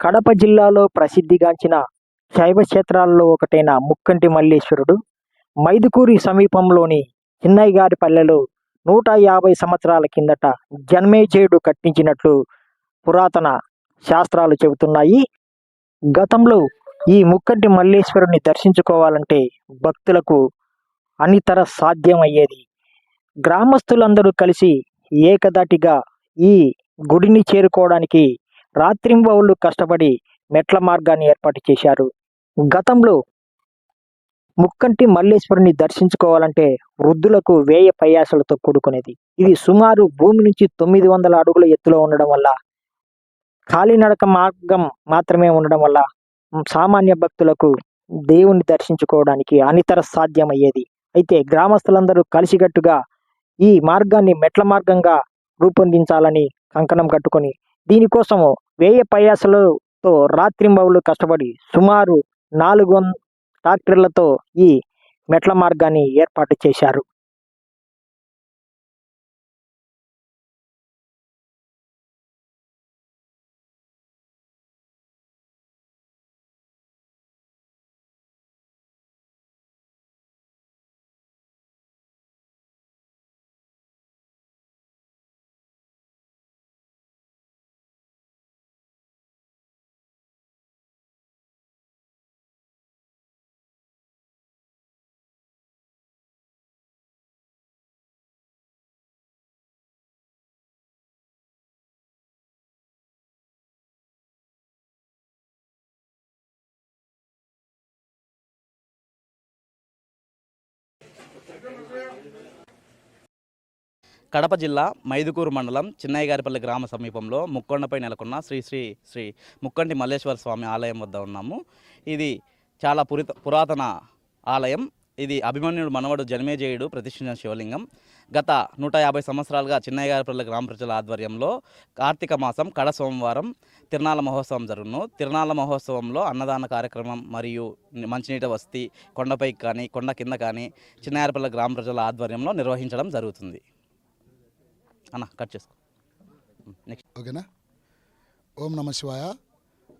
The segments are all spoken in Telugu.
కడప జిల్లాలో ప్రసిద్ధిగాంచిన శైవ క్షేత్రాలలో ఒకటైన ముక్కంటి మల్లేశ్వరుడు మైదుకూరి సమీపంలోని చిన్నయ్య గారి పల్లెలో నూట యాభై సంవత్సరాల కిందట జన్మేజయుడు కట్టించినట్లు పురాతన శాస్త్రాలు చెబుతున్నాయి. గతంలో ఈ ముక్కంటి మల్లేశ్వరుని దర్శించుకోవాలంటే భక్తులకు అనితర సాధ్యమయ్యేది. గ్రామస్తులందరూ కలిసి ఏకదాటిగా ఈ గుడిని చేరుకోవడానికి రాత్రింబవళ్ళు కష్టపడి మెట్ల మార్గాన్ని ఏర్పాటు చేశారు. గతంలో ముక్కంటి మల్లేశ్వరుని దర్శించుకోవాలంటే వృద్ధులకు వేయ పయాసలతో కూడుకునేది. ఇది సుమారు భూమి నుంచి తొమ్మిది వందల అడుగుల ఎత్తులో ఉండడం వల్ల కాలినడక మార్గం మాత్రమే ఉండడం వల్ల సామాన్య భక్తులకు దేవుని దర్శించుకోవడానికి అనితర సాధ్యమయ్యేది. అయితే గ్రామస్తులందరూ కలిసికట్టుగా ఈ మార్గాన్ని మెట్ల మార్గంగా రూపొందించాలని కంకణం కట్టుకొని దీనికోసము వేయ పయాసలతో రాత్రింబవులు కష్టపడి సుమారు నాలుగు వం ట్రాక్టర్లతో ఈ మెట్ల మార్గాన్ని ఏర్పాటు చేశారు. కడప జిల్లా మైదుకూరు మండలం చిన్నయ్యగారిపల్లి గ్రామ సమీపంలో ముక్కొండపై నెలకొన్న శ్రీ శ్రీ శ్రీ ముక్కంటి మల్లేశ్వర స్వామి ఆలయం వద్ద ఉన్నాము. ఇది చాలా పురిత పురాతన ఆలయం. ఇది అభిమన్యుడు మనవడు జన్మేజయుడు ప్రతిష్ఠించిన శివలింగం. గత నూట యాభై సంవత్సరాలుగా చిన్నయ్యగారిపల్లి గ్రామ ప్రజల ఆధ్వర్యంలో కార్తీక మాసం కడ సోమవారం తిరునాళ్ళ మహోత్సవం జరుగును. తిరునాళ్ళ మహోత్సవంలో అన్నదాన కార్యక్రమం మరియు మంచినీటి వసతి కొండపైకి కానీ కొండ కింద కానీ చిన్నయారపల్లి గ్రామ ప్రజల ఆధ్వర్యంలో నిర్వహించడం జరుగుతుంది. అన్న కట్ చేసుకో. నెక్స్ట్ ఓకేనా? ఓం నమ శివాయ.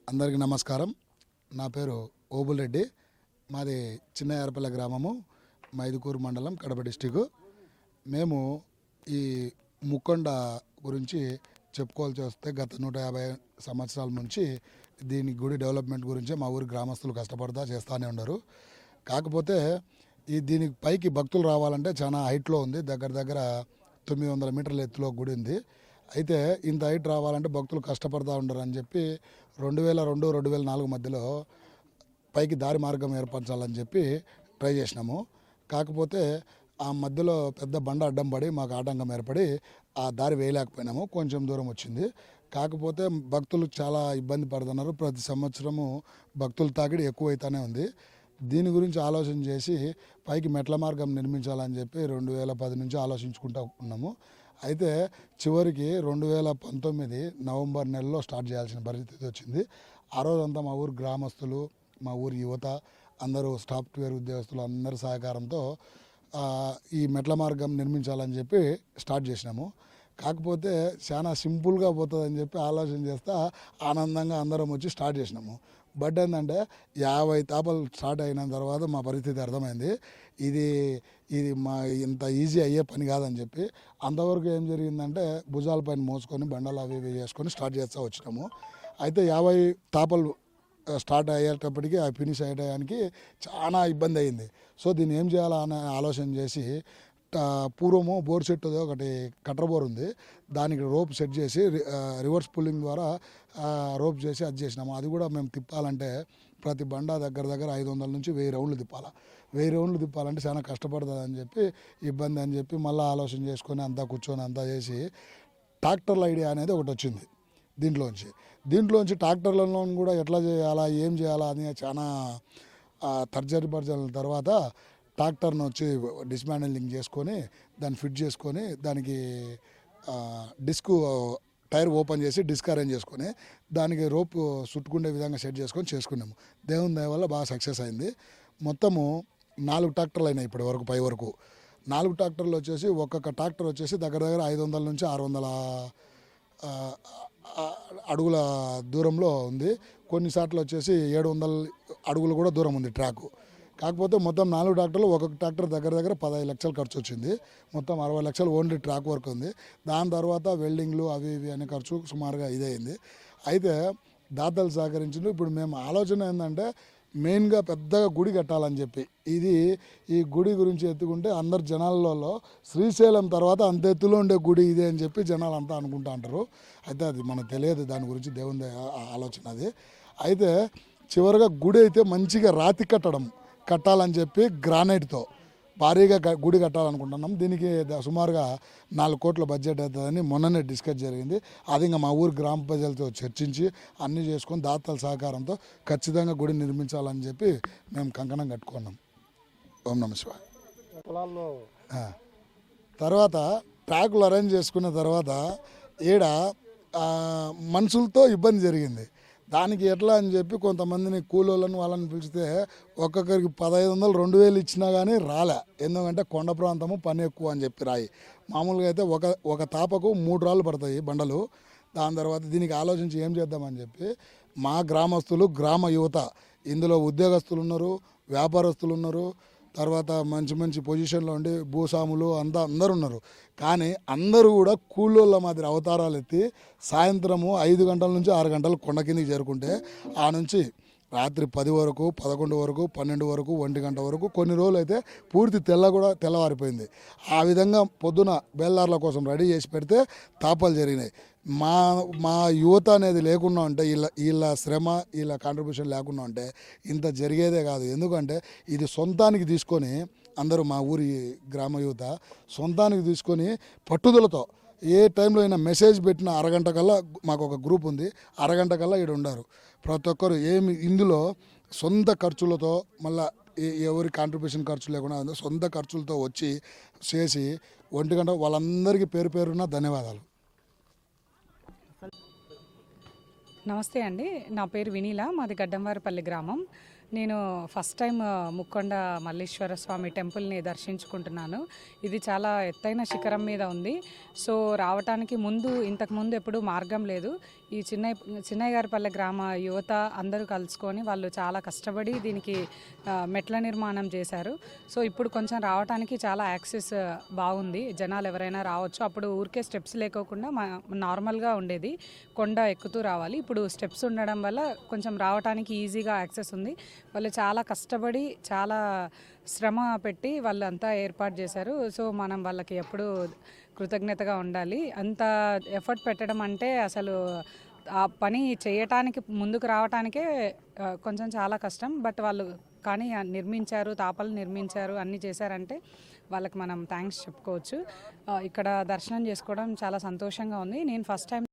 అందరికీ నమస్కారం. నా పేరు ఓబుల్ రెడ్డి. మాది చిన్న గ్రామము మైదుకూరు మండలం కడప డిస్టిక్ మేము ఈ ముక్కొండ గురించి చెప్పుకోవాల్సి వస్తే గత నూట యాభై సంవత్సరాల నుంచి దీని గుడి డెవలప్మెంట్ గురించి మా ఊరి గ్రామస్తులు కష్టపడతా చేస్తూనే ఉన్నారు కాకపోతే ఈ దీనికి పైకి భక్తులు రావాలంటే చాలా హైట్లో ఉంది. దగ్గర దగ్గర తొమ్మిది వందల మీటర్ల ఎత్తులో గుడి ఉంది. అయితే ఇంత హైట్ రావాలంటే భక్తులు కష్టపడతా ఉండరు అని చెప్పి రెండు వేల రెండు రెండు వేల నాలుగు మధ్యలో పైకి దారి మార్గం ఏర్పరచాలని చెప్పి ట్రై చేసినాము. కాకపోతే ఆ మధ్యలో పెద్ద బండ అడ్డం పడి మాకు ఆటంకం ఏర్పడి ఆ దారి వేయలేకపోయినాము. కొంచెం దూరం వచ్చింది. కాకపోతే భక్తులు చాలా ఇబ్బంది పడుతున్నారు. ప్రతి సంవత్సరము భక్తుల తాకిడి ఎక్కువైతేనే ఉంది. దీని గురించి ఆలోచన చేసి పైకి మెట్ల మార్గం నిర్మించాలని చెప్పి రెండు వేల పది నుంచి ఆలోచించుకుంటూ ఉన్నాము. అయితే చివరికి రెండు వేల పంతొమ్మిది నవంబర్ నెలలో స్టార్ట్ చేయాల్సిన పరిస్థితి వచ్చింది. ఆ రోజంతా మా ఊరు గ్రామస్తులు మా ఊరి యువత అందరూ సాఫ్ట్వేర్ ఉద్యోగస్తులు అందరి సహకారంతో ఈ మెట్ల మార్గం నిర్మించాలని చెప్పి స్టార్ట్ చేసినాము. కాకపోతే చాలా సింపుల్గా పోతుందని చెప్పి ఆలోచన చేస్తా ఆనందంగా అందరం వచ్చి స్టార్ట్ చేసినాము. బట్ ఏంటంటే యాభై తాపలు స్టార్ట్ అయిన తర్వాత మా పరిస్థితి అర్థమైంది. ఇది ఇది మా ఇంత ఈజీ అయ్యే పని కాదని చెప్పి అంతవరకు ఏం జరిగిందంటే భుజాలపైన మోసుకొని బండలు అవి ఇవి చేసుకొని స్టార్ట్ చేస్తూ వచ్చినాము. అయితే యాభై తాపలు స్టార్ట్ అయ్యేటప్పటికి ఆ ఫినిష్ అయ్యడానికి చాలా ఇబ్బంది అయింది. సో దీన్ని ఏం చేయాలా అనే ఆలోచన చేసి పూర్వము బోర్ సెట్ ఒకటి కట్టర్ బోర్ ఉంది. దానికి రోప్ సెట్ చేసి రివర్స్ పుల్లింగ్ ద్వారా రోప్ చేసి అది చేసినాము. అది కూడా మేము తిప్పాలంటే ప్రతి బండ దగ్గర దగ్గర ఐదు వందల నుంచి వెయ్యి రౌండ్లు తిప్పాలి. వెయ్యి రౌండ్లు తిప్పాలంటే చాలా కష్టపడుతుంది అని చెప్పి ఇబ్బంది అని చెప్పి మళ్ళీ ఆలోచన చేసుకొని అంతా కూర్చొని అంతా చేసి ట్రాక్టర్ల ఐడియా అనేది ఒకటి వచ్చింది. దీంట్లోంచి. దీంట్లోంచి ట్రాక్టర్లలో కూడా ఎట్లా చేయాలా ఏం చేయాలా అని చాలా తర్జరి పర్జల తర్వాత ట్రాక్టర్ను వచ్చి డిస్మాండిలింగ్ చేసుకొని దాన్ని ఫిట్ చేసుకొని దానికి డిస్క్ టైర్ ఓపెన్ చేసి డిస్క్ అరేంజ్ చేసుకొని దానికి రోప్ చుట్టుకునే విధంగా సెట్ చేసుకొని చేసుకున్నాము. దేవుని దయ వల్ల బాగా సక్సెస్ అయింది. మొత్తము నాలుగు ట్రాక్టర్లు అయినాయి ఇప్పటి వరకు పై వరకు. నాలుగు ట్రాక్టర్లు వచ్చేసి ఒక్కొక్క ట్రాక్టర్ వచ్చేసి దగ్గర దగ్గర ఐదు వందల నుంచి ఆరు వందల అడుగుల దూరంలో ఉంది. కొన్నిసార్లు వచ్చేసి ఏడు వందల అడుగులు కూడా దూరం ఉంది ట్రాకు. కాకపోతే మొత్తం నాలుగు ట్రాక్టర్లు ఒక్కొక్క ట్రాక్టర్ దగ్గర దగ్గర పదహైదు లక్షలు ఖర్చు వచ్చింది. మొత్తం అరవై లక్షలు ఓన్లీ ట్రాక్ వర్క్ ఉంది. దాని తర్వాత వెల్డింగ్లు అవి ఇవి అనే ఖర్చు సుమారుగా ఇదైంది అయితే దాతలు సహకరించిండు ఇప్పుడు మేము ఆలోచన ఏంటంటే మెయిన్గా పెద్దగా గుడి కట్టాలని చెప్పి. ఇది ఈ గుడి గురించి ఎత్తుకుంటే అందరు జనాలలో శ్రీశైలం తర్వాత అంత ఎత్తులో ఉండే గుడి ఇదే అని చెప్పి జనాలు అంతా అనుకుంటా అంటారు. అయితే అది మనకు తెలియదు దాని గురించి దేవుని ఆలోచన అది. అయితే చివరిగా గుడి అయితే మంచిగా రాతి కట్టడం కట్టాలని చెప్పి గ్రానైట్తో. భారీగా గుడి కట్టాలనుకుంటున్నాం. దీనికి సుమారుగా నాలుగు కోట్ల బడ్జెట్ అవుతుందని మొన్ననే డిస్కస్ జరిగింది. అది ఇంకా మా ఊరు గ్రామ ప్రజలతో చర్చించి అన్నీ చేసుకొని దాతల సహకారంతో ఖచ్చితంగా గుడి నిర్మించాలని చెప్పి మేము కంకణం కట్టుకున్నాం. ఓం నమ శివాయ. తర్వాత ట్రాకులు అరేంజ్ చేసుకున్న తర్వాత ఈడ మనుషులతో ఇబ్బంది జరిగింది. దానికి ఎట్లా అని చెప్పి కొంతమందిని కూలోళ్ళని వాళ్ళని పిలిస్తే ఒక్కొక్కరికి పదహైదు వందలు రెండు వేలు ఇచ్చినా కానీ రాలే. ఎందుకంటే కొండ ప్రాంతము పని ఎక్కువ అని చెప్పి రాయి. మామూలుగా అయితే ఒక ఒక తాపకు మూడు రాళ్ళు పడతాయి బండలు. దాని తర్వాత దీనికి ఆలోచించి ఏం చేద్దామని చెప్పి మా గ్రామస్తులు గ్రామ యువత ఇందులో ఉద్యోగస్తులు ఉన్నారు వ్యాపారస్తులు ఉన్నారు తర్వాత మంచి మంచి పొజిషన్లో ఉండి భూస్వాములు అంతా అందరు ఉన్నారు. కానీ అందరూ కూడా కూలోళ్ళ మాదిరి అవతారాలు ఎత్తి సాయంత్రము ఐదు గంటల నుంచి ఆరు గంటలు కొండ కిందికి చేరుకుంటే ఆ నుంచి రాత్రి పది వరకు పదకొండు వరకు పన్నెండు వరకు ఒంటి గంట వరకు కొన్ని రోజులు అయితే పూర్తి తెల్ల కూడా తెల్లవారిపోయింది. ఆ విధంగా పొద్దున బేల్దార్ల కోసం రెడీ చేసి పెడితే తాపాలు జరిగినాయి. మా మా యువత అనేది లేకుండా ఉంటే వీళ్ళ వీళ్ళ శ్రమ వీళ్ళ కాంట్రిబ్యూషన్ లేకుండా ఉంటే ఇంత జరిగేదే కాదు. ఎందుకంటే ఇది సొంతానికి తీసుకొని అందరూ మా ఊరి గ్రామ యువత సొంతానికి తీసుకొని పట్టుదలతో ఏ టైంలో అయినా మెసేజ్ పెట్టిన అరగంట కల్లా మాకు ఒక గ్రూప్ ఉంది. అరగంట కల్లా ఇక్కడ ఉండారు. ప్రతి ఒక్కరు ఏమి ఇందులో సొంత ఖర్చులతో మళ్ళీ ఏ- ఎవరి కాంట్రిబ్యూషన్ ఖర్చు లేకుండా సొంత ఖర్చులతో వచ్చి చేసి ఒంటి గంట వాళ్ళందరికీ పేరు పేరున ధన్యవాదాలు. నమస్తే అండి. నా పేరు వినీల మాది గడ్డంవారిపల్లి గ్రామం. నేను ఫస్ట్ టైం ముక్కొండ మల్లేశ్వర స్వామి టెంపుల్ని దర్శించుకుంటున్నాను. ఇది చాలా ఎత్తైన శిఖరం మీద ఉంది. సో రావటానికి ముందు ఇంతకు ముందు ఎప్పుడు మార్గం లేదు. ఈ చిన్న చిన్నయ్యగారిపల్లె గ్రామ యువత అందరూ కలుసుకొని వాళ్ళు చాలా కష్టపడి దీనికి మెట్ల నిర్మాణం చేశారు. సో ఇప్పుడు కొంచెం రావటానికి చాలా యాక్సెస్ బాగుంది. జనాలు ఎవరైనా రావచ్చు. అప్పుడు ఊరికే స్టెప్స్ లేకోకుండా నార్మల్గా ఉండేది. కొండ ఎక్కుతూ రావాలి. ఇప్పుడు స్టెప్స్ ఉండడం వల్ల కొంచెం రావటానికి ఈజీగా యాక్సెస్ ఉంది. వాళ్ళు చాలా కష్టపడి చాలా శ్రమ పెట్టి వాళ్ళు అంతా ఏర్పాటు చేశారు. సో మనం వాళ్ళకి ఎప్పుడు కృతజ్ఞతగా ఉండాలి. అంత ఎఫర్ట్ పెట్టడం అంటే అసలు ఆ పని చేయటానికి ముందుకు రావటానికే కొంచెం చాలా కష్టం. బట్ వాళ్ళు కానీ నిర్మించారు తాపలు నిర్మించారు అన్నీ చేశారంటే వాళ్ళకి మనం థ్యాంక్స్ చెప్పుకోవచ్చు. ఇక్కడ దర్శనం చేసుకోవడం చాలా సంతోషంగా ఉంది. నేను ఫస్ట్ టైం